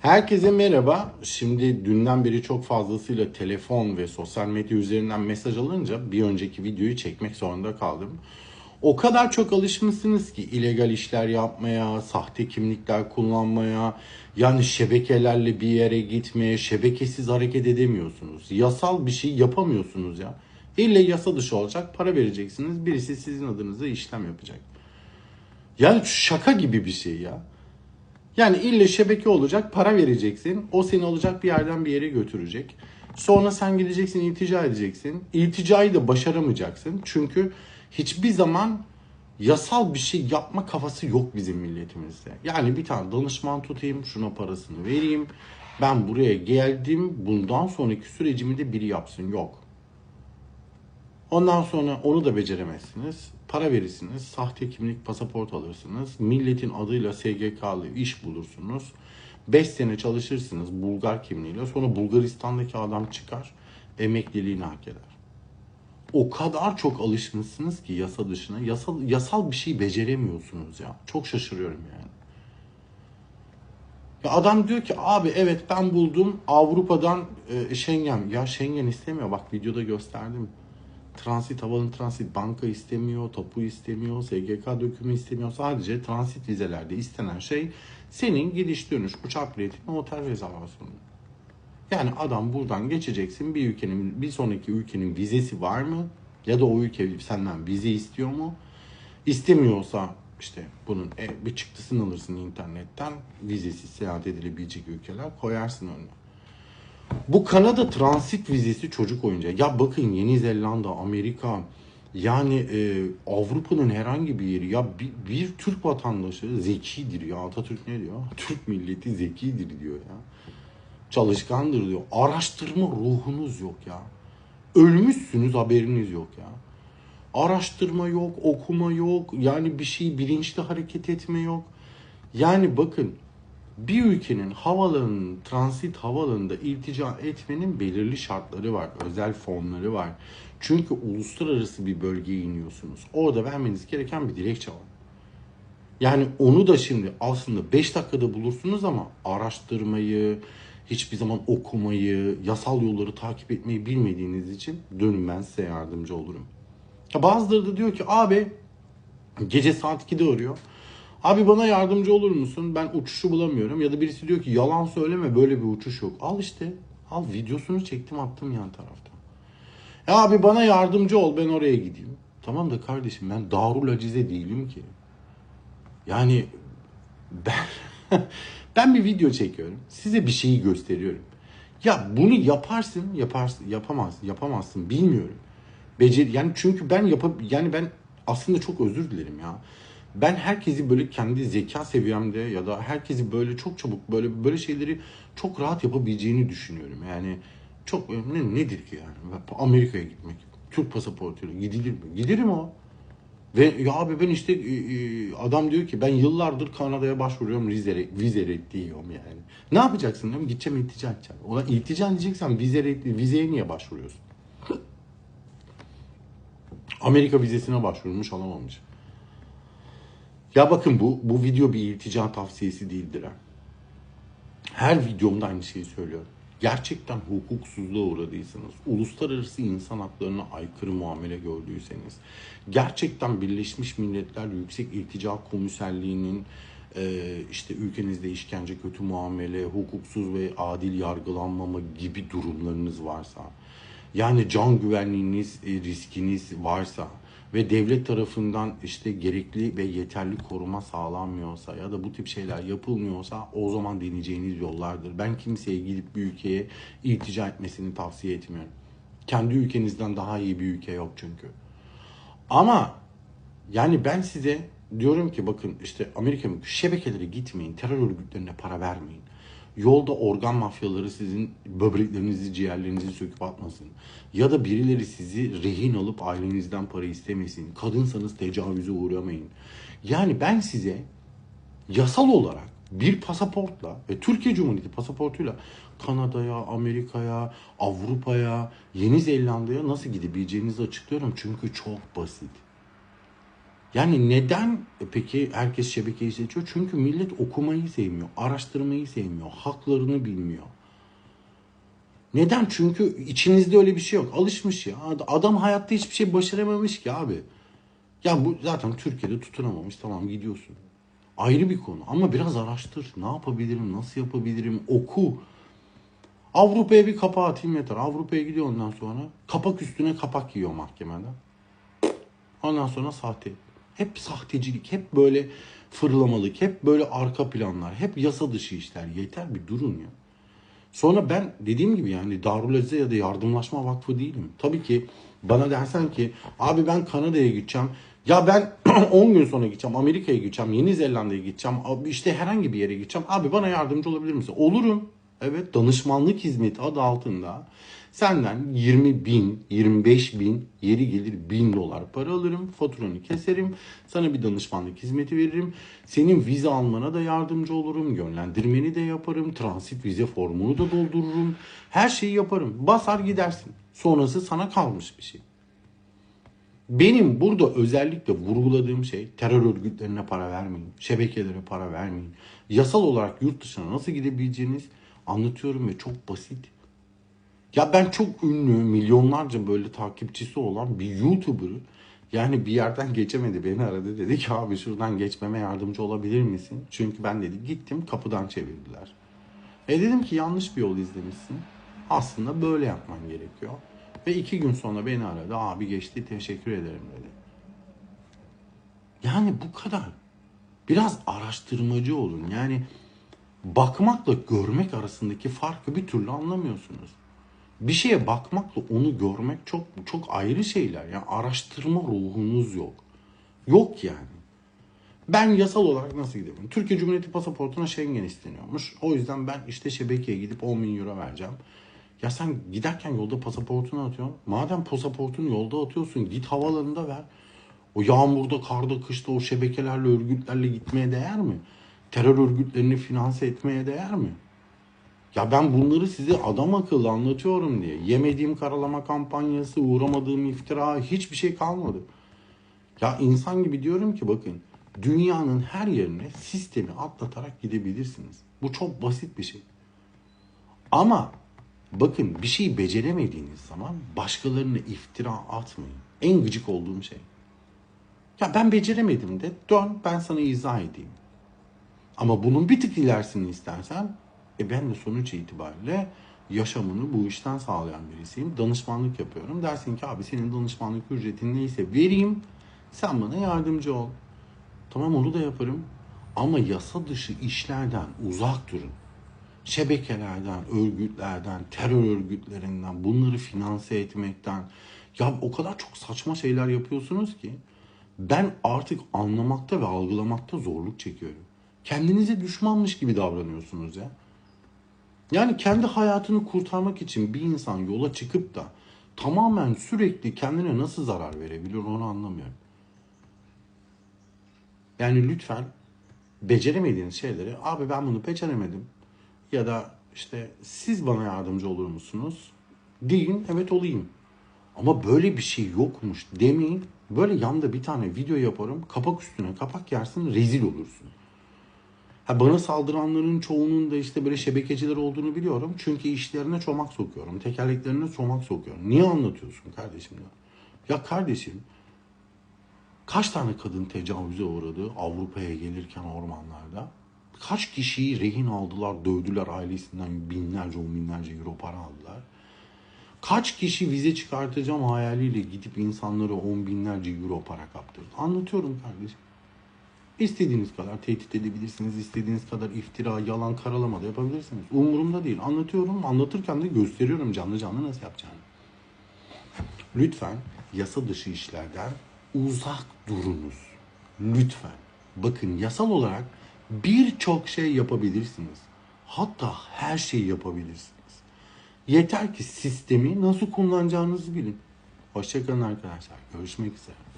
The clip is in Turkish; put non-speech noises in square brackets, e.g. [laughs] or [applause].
Herkese merhaba. Şimdi dünden beri çok fazlasıyla telefon ve sosyal medya üzerinden mesaj alınca bir önceki videoyu çekmek zorunda kaldım. O kadar çok alışmışsınız ki illegal işler yapmaya, sahte kimlikler kullanmaya, yani şebekelerle bir yere gitmeye, şebekesiz hareket edemiyorsunuz. Yasal bir şey yapamıyorsunuz ya. İlle yasa dışı olacak, para vereceksiniz, birisi sizin adınıza işlem yapacak. Yani şaka gibi bir şey ya. Yani ille şebeke olacak, para vereceksin. O seni alacak bir yerden bir yere götürecek. Sonra sen gideceksin, iltica edeceksin. İlticayı da başaramayacaksın. Çünkü hiçbir zaman yasal bir şey yapma kafası yok bizim milletimizde. Yani bir tane danışman tutayım, şuna parasını vereyim. Ben buraya geldim, bundan sonraki sürecimi de biri yapsın. Yok. Ondan sonra onu da beceremezsiniz. Para verirsiniz, sahte kimlik, pasaport alırsınız. Milletin adıyla SGK'lı iş bulursunuz. 5 sene çalışırsınız Bulgar kimliğiyle. Sonra Bulgaristan'daki adam çıkar, emekliliğini hak eder. O kadar çok alışmışsınız ki yasa dışına. Yasal, yasal bir şey beceremiyorsunuz ya. Çok şaşırıyorum yani. Ya adam diyor ki abi evet ben buldum Avrupa'dan e, Schengen. Ya Schengen istemiyor bak videoda gösterdim. Transit havalı transit banka istemiyor, tapu istemiyor, SGK dökümü istemiyor. Sadece transit vizelerde istenen şey senin gidiş dönüş uçak biletinin otel rezervasyonu. Yani adam buradan geçeceksin bir ülkenin bir sonraki ülkenin vizesi var mı? Ya da o ülke senden vize istiyor mu? İstemiyorsa işte bunun e, bir çıktısını alırsın internetten vizesiz seyahat edilebilecek ülkeler koyarsın önüne. Bu Kanada transit vizesi çocuk oyuncağı. Ya bakın Yeni Zelanda, Amerika yani e, Avrupa'nın herhangi bir yeri ya bir, bir Türk vatandaşı zekidir ya Atatürk ne diyor? [laughs] Türk milleti zekidir diyor ya. Çalışkandır diyor. Araştırma ruhunuz yok ya. Ölmüşsünüz haberiniz yok ya. Araştırma yok, okuma yok. Yani bir şey bilinçli hareket etme yok. Yani bakın bir ülkenin havalarının, transit havalarında iltica etmenin belirli şartları var. Özel fonları var. Çünkü uluslararası bir bölgeye iniyorsunuz. Orada vermeniz gereken bir dilekçe var. Yani onu da şimdi aslında 5 dakikada bulursunuz ama araştırmayı, hiçbir zaman okumayı, yasal yolları takip etmeyi bilmediğiniz için dönün ben size yardımcı olurum. Bazıları da diyor ki abi gece saat 2'de arıyor. Abi bana yardımcı olur musun? Ben uçuşu bulamıyorum. Ya da birisi diyor ki yalan söyleme böyle bir uçuş yok. Al işte. Al videosunu çektim attım yan tarafta. Ya abi bana yardımcı ol ben oraya gideyim. Tamam da kardeşim ben Darul Acize değilim ki. Yani ben [laughs] ben bir video çekiyorum. Size bir şeyi gösteriyorum. Ya bunu yaparsın, yaparsın, yapamaz, yapamazsın bilmiyorum. Becer yani çünkü ben yap yani ben aslında çok özür dilerim ya ben herkesi böyle kendi zeka seviyemde ya da herkesi böyle çok çabuk böyle böyle şeyleri çok rahat yapabileceğini düşünüyorum. Yani çok ne, nedir ki yani Amerika'ya gitmek Türk pasaportuyla gidilir mi? Giderim o. Ve ya abi ben işte e, e, adam diyor ki ben yıllardır Kanada'ya başvuruyorum vize, vize reddi yiyorum yani. Ne yapacaksın diyorum gideceğim iltica edeceğim. Ona iltica edeceksen vize reddi, vizeye niye başvuruyorsun? [laughs] Amerika vizesine başvurmuş alamamış. Ya bakın bu bu video bir iltica tavsiyesi değildir ha. Her videomda aynı şeyi söylüyorum. Gerçekten hukuksuzluğa uğradıysanız, uluslararası insan haklarına aykırı muamele gördüyseniz, gerçekten Birleşmiş Milletler Yüksek İltica Komiserliği'nin e, işte ülkenizde işkence, kötü muamele, hukuksuz ve adil yargılanmama gibi durumlarınız varsa, yani can güvenliğiniz, e, riskiniz varsa, ve devlet tarafından işte gerekli ve yeterli koruma sağlanmıyorsa ya da bu tip şeyler yapılmıyorsa o zaman deneyeceğiniz yollardır. Ben kimseye gidip bir ülkeye iltica etmesini tavsiye etmiyorum. Kendi ülkenizden daha iyi bir ülke yok çünkü. Ama yani ben size diyorum ki bakın işte Amerika şebekelere gitmeyin, terör örgütlerine para vermeyin. Yolda organ mafyaları sizin böbreklerinizi, ciğerlerinizi söküp atmasın. Ya da birileri sizi rehin alıp ailenizden para istemesin. Kadınsanız tecavüze uğramayın. Yani ben size yasal olarak bir pasaportla ve Türkiye Cumhuriyeti pasaportuyla Kanada'ya, Amerika'ya, Avrupa'ya, Yeni Zelanda'ya nasıl gidebileceğinizi açıklıyorum. Çünkü çok basit. Yani neden e, peki herkes şebekeyi seçiyor? Çünkü millet okumayı sevmiyor, araştırmayı sevmiyor, haklarını bilmiyor. Neden? Çünkü içinizde öyle bir şey yok. Alışmış ya. Adam hayatta hiçbir şey başaramamış ki abi. Ya bu zaten Türkiye'de tutunamamış. Tamam gidiyorsun. Ayrı bir konu. Ama biraz araştır. Ne yapabilirim? Nasıl yapabilirim? Oku. Avrupa'ya bir kapağı atayım yeter. Avrupa'ya gidiyor ondan sonra. Kapak üstüne kapak yiyor mahkemeden. Ondan sonra sahte. Hep sahtecilik, hep böyle fırlamalık, hep böyle arka planlar, hep yasa dışı işler. Yeter bir durun ya. Sonra ben dediğim gibi yani Darül Azize ya da Yardımlaşma Vakfı değilim. Tabii ki bana dersen ki abi ben Kanada'ya gideceğim. Ya ben [clears throat] 10 gün sonra gideceğim. Amerika'ya gideceğim. Yeni Zelanda'ya gideceğim. İşte herhangi bir yere gideceğim. Abi bana yardımcı olabilir misin? Olurum. Evet danışmanlık hizmeti adı altında senden 20 bin, 25 bin, yeri gelir 1000 dolar para alırım. Faturanı keserim. Sana bir danışmanlık hizmeti veririm. Senin vize almana da yardımcı olurum. Yönlendirmeni de yaparım. Transit vize formunu da doldururum. Her şeyi yaparım. Basar gidersin. Sonrası sana kalmış bir şey. Benim burada özellikle vurguladığım şey terör örgütlerine para vermeyin, şebekelere para vermeyin. Yasal olarak yurt dışına nasıl gidebileceğiniz anlatıyorum ve çok basit. Ya ben çok ünlü, milyonlarca böyle takipçisi olan bir YouTuber'ı yani bir yerden geçemedi beni aradı dedi ki abi şuradan geçmeme yardımcı olabilir misin? Çünkü ben dedi gittim kapıdan çevirdiler. E dedim ki yanlış bir yol izlemişsin. Aslında böyle yapman gerekiyor. Ve iki gün sonra beni aradı. Abi geçti teşekkür ederim dedi. Yani bu kadar. Biraz araştırmacı olun. Yani bakmakla görmek arasındaki farkı bir türlü anlamıyorsunuz. Bir şeye bakmakla onu görmek çok çok ayrı şeyler. Yani araştırma ruhunuz yok. Yok yani. Ben yasal olarak nasıl gidebilirim? Türkiye Cumhuriyeti pasaportuna Schengen isteniyormuş. O yüzden ben işte şebekeye gidip 10 bin euro vereceğim. Ya sen giderken yolda pasaportunu atıyorsun. Madem pasaportunu yolda atıyorsun git havalarında ver. O yağmurda, karda, kışta o şebekelerle, örgütlerle gitmeye değer mi? Terör örgütlerini finanse etmeye değer mi? Ya ben bunları size adam akıllı anlatıyorum diye. Yemediğim karalama kampanyası, uğramadığım iftira hiçbir şey kalmadı. Ya insan gibi diyorum ki bakın dünyanın her yerine sistemi atlatarak gidebilirsiniz. Bu çok basit bir şey. Ama bakın bir şeyi beceremediğiniz zaman başkalarına iftira atmayın. En gıcık olduğum şey. Ya ben beceremedim de dön ben sana izah edeyim. Ama bunun bir tık ilerisini istersen e ben de sonuç itibariyle yaşamını bu işten sağlayan birisiyim. Danışmanlık yapıyorum. Dersin ki abi senin danışmanlık ücretin neyse vereyim. Sen bana yardımcı ol. Tamam onu da yaparım. Ama yasa dışı işlerden uzak durun. Şebekelerden, örgütlerden, terör örgütlerinden, bunları finanse etmekten. Ya o kadar çok saçma şeyler yapıyorsunuz ki ben artık anlamakta ve algılamakta zorluk çekiyorum. Kendinize düşmanmış gibi davranıyorsunuz ya. Yani kendi hayatını kurtarmak için bir insan yola çıkıp da tamamen sürekli kendine nasıl zarar verebilir onu anlamıyorum. Yani lütfen beceremediğiniz şeyleri abi ben bunu beceremedim ya da işte siz bana yardımcı olur musunuz? Deyin evet olayım. Ama böyle bir şey yokmuş demeyin. Böyle yanda bir tane video yaparım. Kapak üstüne kapak yersin rezil olursun. Ha bana saldıranların çoğunun da işte böyle şebekeciler olduğunu biliyorum. Çünkü işlerine çomak sokuyorum. Tekerleklerine çomak sokuyorum. Niye anlatıyorsun kardeşim ya? Ya kardeşim kaç tane kadın tecavüze uğradı Avrupa'ya gelirken ormanlarda? Kaç kişiyi rehin aldılar, dövdüler ailesinden binlerce, on binlerce euro para aldılar. Kaç kişi vize çıkartacağım hayaliyle gidip insanlara on binlerce euro para kaptırdı. Anlatıyorum kardeşim. İstediğiniz kadar tehdit edebilirsiniz. istediğiniz kadar iftira, yalan, karalama da yapabilirsiniz. Umurumda değil. Anlatıyorum. Anlatırken de gösteriyorum canlı canlı nasıl yapacağını. Lütfen yasa dışı işlerden uzak durunuz. Lütfen. Bakın yasal olarak birçok şey yapabilirsiniz. Hatta her şeyi yapabilirsiniz. Yeter ki sistemi nasıl kullanacağınızı bilin. Hoşçakalın arkadaşlar. Görüşmek üzere.